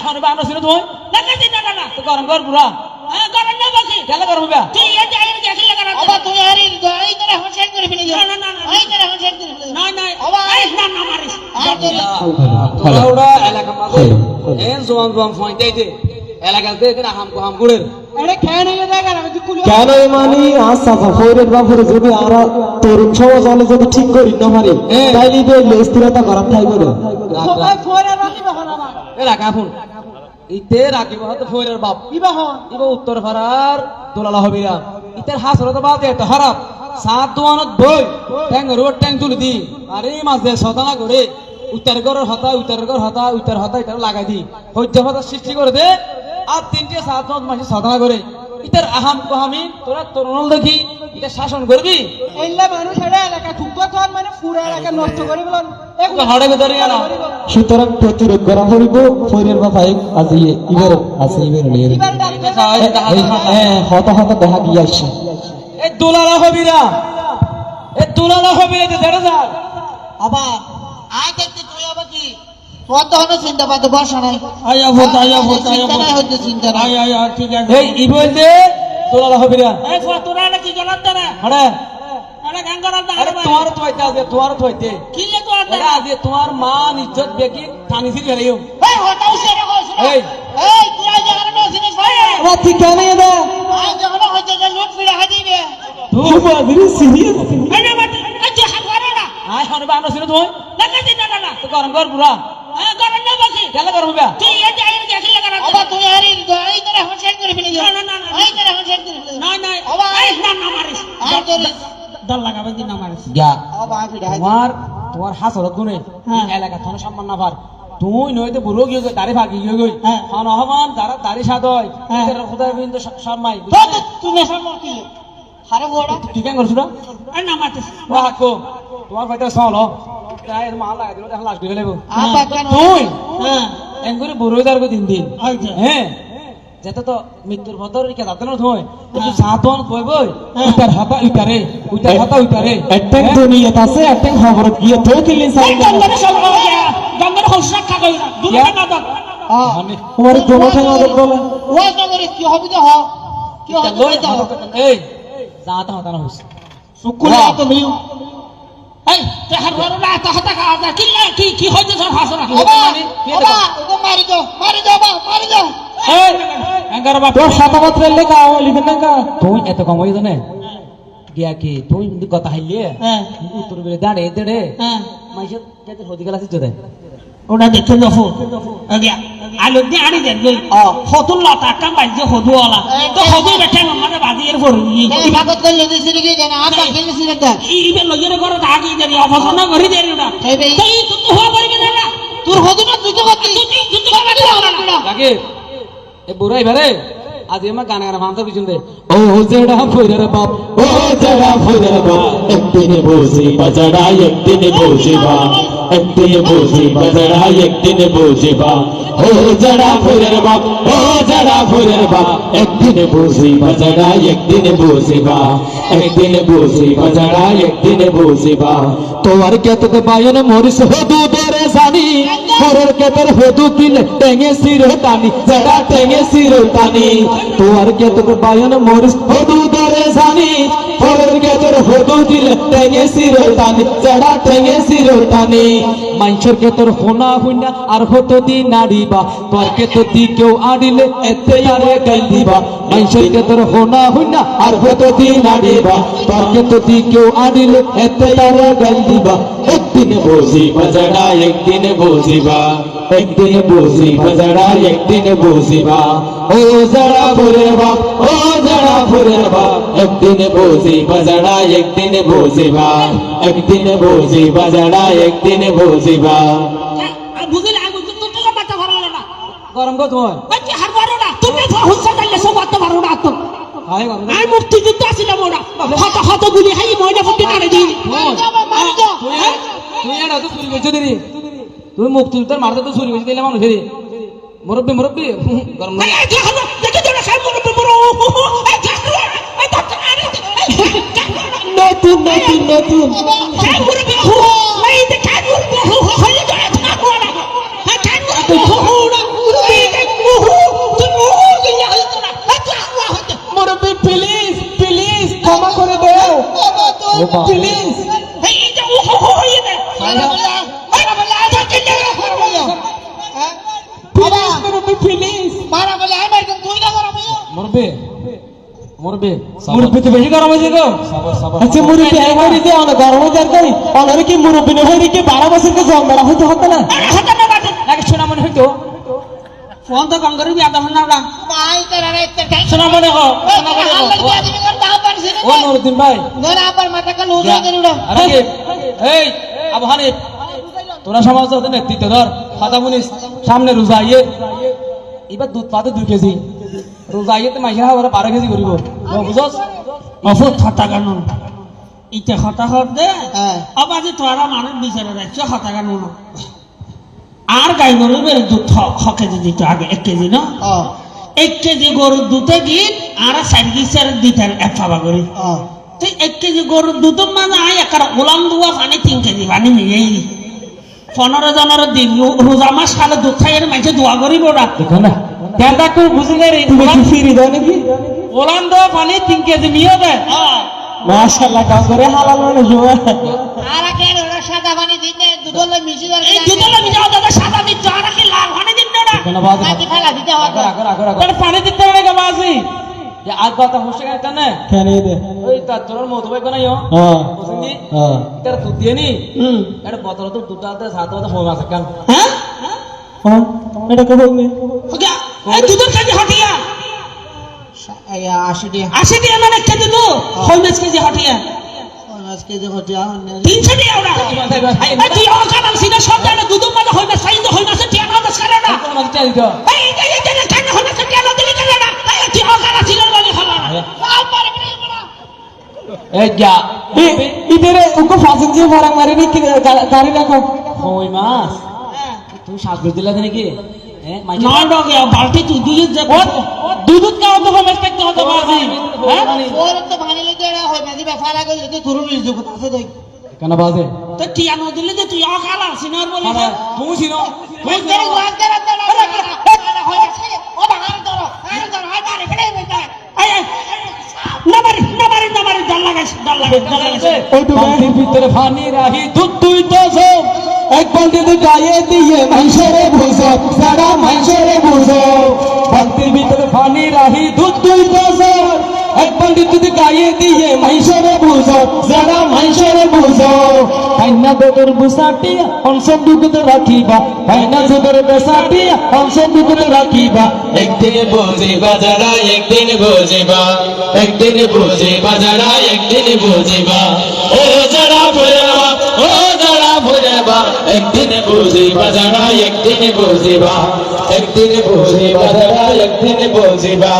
এখন বানো ছিল তুই না না না না না তো গরম কর পুরা হ্যাঁ করেন না বাকি কেন গরম হবে তুই এ যাই দেখি লাগা না অবা তুমি আরে এই করে হোসেন করে ফেলে না, না, না, না। এই করে হোসেন করে ফেলে না না অবা এই না না মারিস তোরা ওরা এলাকা মাঝে এন জোয়ান জোয়ান ফোন দিতে এলাকাতে এদিন হাম হাম গুড়ের আরে খেয়ে নিয়ে দেখা না তুই কুলি কেন মানি আচ্ছা ফৈরের বাপুরে যদি আমরা তরুণ সমাজ হলে যদি ঠিক করি না পারি হ্যাঁ। তাইলে স্থিরতা করার রাখি বাবা এলাকা ফোন ইতে রাখিব হাতে বাপ। ইবা হন ইবা উত্তর ফারার দোলালা হবিরা। ইতের হাসরত বাদ এত হারাপ সাত দোয়ানত বই ট্যাং রোড ট্যাং তুলি দি। আরে মাঝে সদানা করে উত্তর গরের হতা, উত্তর হতা উত্তর হতা এটা লাগাই দি। হজ্জ সৃষ্টি করে দে। আর তিনটে সাত মাসে সদানা করে ইতার আহাম কহামি তোরা তরুণল দেখি এটা শাসন করবি? এইলা মানুষ এটা এলাকা ঠুকবা থন মানে পুরা এলাকা নষ্ট করে বলন এক হড়ে ভেতরে না সুতরাং প্রতিরোধ করা হইব ফৈরের বাপাই আজি ইবার আছে ইবার লিয়ে হ্যাঁ হত হত দেখা গিয়ে আসছে। এই দোলালা হবিরা। এই দোলালা হবিরা যে দেড় হাজার। আবা আয় দেখতে তুই আবার তোর চিন্তা পাতে বসা নাই। আয়া ভূত আয়া ভূত আয়া হচ্ছে চিন্তা আয়া আয়া ঠিক আছে। এই হবিরা। এই ফটোরা না কি জানাত না হড়ে আরে গান করার না আরে তোমার তো হইতে আছে তোমার তো হইতে। কি লে তো? এটা আজকে তোমার ইজ্জত বেকি টানিছি ধরে এই হটাও সেরে কইছ এই। এই তুই আজ ভাই আবার ঠিক কেন দা? আজ যখন হচ্ছে যে লুট ফিরে সিরিয়াস এই না বাট এই যে না। আয় হন বানো ছিল তুই না না না না না তো গরম পুরা হ্যাঁ করেন কেন গরম তুই এ যাই দেখি লাগা না অবা তুমি আরে এই করে হোসেন করে ফেলে না, না, না, না। এই করে হোসেন করে ফেলে না না অবা এই না না মারিস। আর করে দল লাগাবে দিন না মারিস? যা। অবা ফিরে তোমার তোমার হাসরত গুনে হ্যাঁ। এলাকা থানো সম্মান না পার। তুই নইতে বুড়ো গিয়ে দাড়ি ভাগি গিয়ে গই। হ্যাঁ। হন হমান দাঁড়া দাড়ি সাদ হয়। হ্যাঁ। বিন্দু সম্মাই। তুমি কি? তোমার ভাইটা সল তাই এর মাল দিল এখন তুই? হ্যাঁ। এঙ্গুরি দিন দিন। আচ্ছা। হ্যাঁ। যেতে তো মৃত্যুর ভদর কে হাতা হাতা দুনিয়াত আছে খবর গিয়ে তো কিলি গঙ্গারে খা না? হ্যাঁ তোমার দোনো বলে? ওই নগরে কি হবে তো হ। কি হবে হবে এই না হইছে সুকুল তো লিউ এই তে হাত ধরো না তা হাতা খা হাতা কি না কি কি হইছে সব হাসরা অবা অবা ওকে মারি দাও মারি দাও বা মারি দাও এই এঙ্গার বাপ তোর শতপত্র লেখা লিখে না তুই এত কম হইছ না। গিয়া কি তুই কথা হাইলে হ্যাঁ। উত্তর বেলে দাঁড়ে দেড়ে। হ্যাঁ। আছে ওটা দেখে দেখো আলু দিয়ে আনি দেন গই হতুল লতা কাম বাজে হদু ওলা তো হদু বেঠে মানে বাজি এর পর এই ভাগত করলে দিছি কি জানা সিরে দেখ ইবে লজরে করে দাগি দেরি অবসর না করি দেরি না বে তো তো হওয়া পারবে না তোর হদু না তুই তো করতি তুই তুই তো কামাতে লাগে এ বুড়াই ভারে আজ এমা গান গান মানতে পিছন ও জেডা ফইরার বাপ ও জড়া ফুলের বা একদিন বসি বাজড়া একদিন বসিবা একদিন বসি বাজড়া একদিন বসিবা ও জড়া ফুলের বাপ, ও জড়া ফুলের বাপ, একদিন বসি বাজড়া একদিন বসিবা একদিন বসি বাজড়া একদিন বসিবা তোমার কেতক বায়ন মরিস হদু দরে জানি হরর কেতর হদু কিলে টেঙে সির টানি জড়া টেঙে সির টানি তোমার কেতক বায়ন মরিস হদু দরে জানি হরর কেতর হদু দিলে টেঙে সির টানি জড়া টেঙে সির টানি মাইছর কেতর হোনা হুইনা আর হতো দি নাড়িবা। তোর কেতর দি কেউ আনিলে এতে আরে গাইলিবা মাইছর কেতর হোনা হুইনা আর হতো দি নাড়িবা। তোর কেতর দি কেউ আনিলে এতে আরে গাইল দিবা। একদিন বসি বাজারা একদিন বসিবা একদিন বসি বাজারা একদিন বসিবা ও যারা ফুরের বাপ ও যারা ফুরের বাপ একদিন বসি বাজারা একদিন বসিবা একদিন বসি বাজারা একদিন বসিবা বুঝলি আগে তো না। গরম কত হয়। বাচ্চা হার পারো না তুমি হুসা কাইলে সব করতে পারো না তো। আমি মুক্তি যুদ্ধ আসিলাম ওরা। হত হত গুলি হাই ময়না ফুটি দিই মারি দাও বা মারি দাও তুই এটা তো চুরি করছিস দিদি তুই মুক্তি তোর মারতে তো চুরি করছ দিলে মানুষের মুরব্বী মুরব্বী। গরম নতুন নতুন দেখো মুরবে? মুরবে। মুরব্বী তো বেশি গরম গো আচ্ছা হ্যাঁ অনেক গরম হয়ে কি না হয়ে কি বারো বছর কে জন্ম বেড়া হইতে হতো না? হতে না বাদে নাকি শোনা মনে হইতো? ফোন তো কম করে বিয়া তখন না ওরা। মাই রে শোনা মনে হো ও নুরুদ্দিন ভাই। আবার মাথা আরে এই আবু হানিফ। তোরা সমাজ নেতৃত্ব ধর। ফাতা মুনিস সামনে রোজা ইয়ে। এবার দুধ পাতে দুই কেজি। রোজা ইয়েতে মাইসা ওরা বারো কেজি করিব বুঝছ অফুত হতা গান ইতে হতা হত দে হ্যাঁ অবাজি তোরা মানুষ বিচারে রাখছো হতা গান আর গাই গরু বের দুধ হ কেজি দিত আগে এক কেজি না? এক কেজি গরুর দুধে দিন আর চার কেজি দিতেন এক ফাবা করি তুই এক কেজি গরুর দুধ মানে আই একার ওলাম দুয়া পানি তিন কেজি পানি দি পনেরো জনের দিন রোজা মাস খালে দুধ খাই এর মাঝে দোয়া করিব না না কেনটা খুব বুঝি না তুমি কি ফিরি দাও নাকি? ওলান দো পানি তিন কেজি নিয়ে দে মাশাআল্লাহ কাজ করে হালাল মানুষ হওয়া। আর কেন ওরা সাদা পানি দিতে দুধলে মিশি দাও এই দুধলা মিজা দাদা সাদা দিত আর কি লাল পানি দিন না কেন নাকি ফেলা দিতে হবে। আগর আগর আগর পানি দিতে হবে কেমন আছি যে আজ বাতা হোসে কেন না। কেন দে? ওই তার তোর মতো ভাই কোনাই হ্যাঁ। বুঝলি? হ্যাঁ। এটা দুধ দিয়ে নি? হুম। এটা বোতল তো দুধ আলতে হোম আছে কেন হ্যাঁ? হ্যাঁ? এটা কে বলবে? ওকে এই দুধের কেজি হটিয়া। আশি মানে এক কেজি দু হইমেস কেজি হটিয়া। কেজি হটিয়া তিনশো টাকা ওরা। এই তুই অকাল সিনা সব জানে দুধ মানে টিয়া না দশ করে না এই এই এই এই কেন হইমেস টিয়া না দিলি কেন না এই তুই অকাল সিনা বলি হলো এই যা। ইদের উকো ফাসিন যে মারা কি গাড়ি রাখো। হই মাস তুমি শ্বাস বেঁধে দিলে নাকি? হ্যাঁ দুধ খাওয়া তো থাকতে হতো বাজি হ্যাঁ ওর তো হয় মাঝি আগে যদি আছে কেন বাজে তো টিয়া না দিলি যে তুই অকাল সিনার বলি তুমি ছিনো ওই তেরে ওয়াক দেরা দেরা হয় আছে ও ভাঙার ধরো আর ধরো হয় বারে ফেলে বেটা এই এই না মারি না মারি না মারি দল লাগাইস দল লাগাইস দল লাগাইস বালতির ভিতরে পানি রাহি দুধ তুই তো সব এক বালতিতে গায়ে দিয়ে মাইশরে বুঝো সারা মাইশরে বুঝো বালতির ভিতরে পানি রাহি, দুধ তুই তো সব এক বালতিতে গায়ে দিয়ে মাইশরে বুঝো সারা মাইশরে বুঝো কাইনা বেদর বুসাটি অনসন দুগুতে রাখিবা। কাইনা জোদর বেসাটি অনসন দুগুতে রাখিবা। একদিন বুঝিবা যারা, একদিন বুঝিবা। একদিন বুঝিবা যারা, একদিন বুঝিবা। ও যারা বুঝিবা যারা একদিন বুঝিবা একদিন বুঝিবা যারা একদিন বুঝিবা।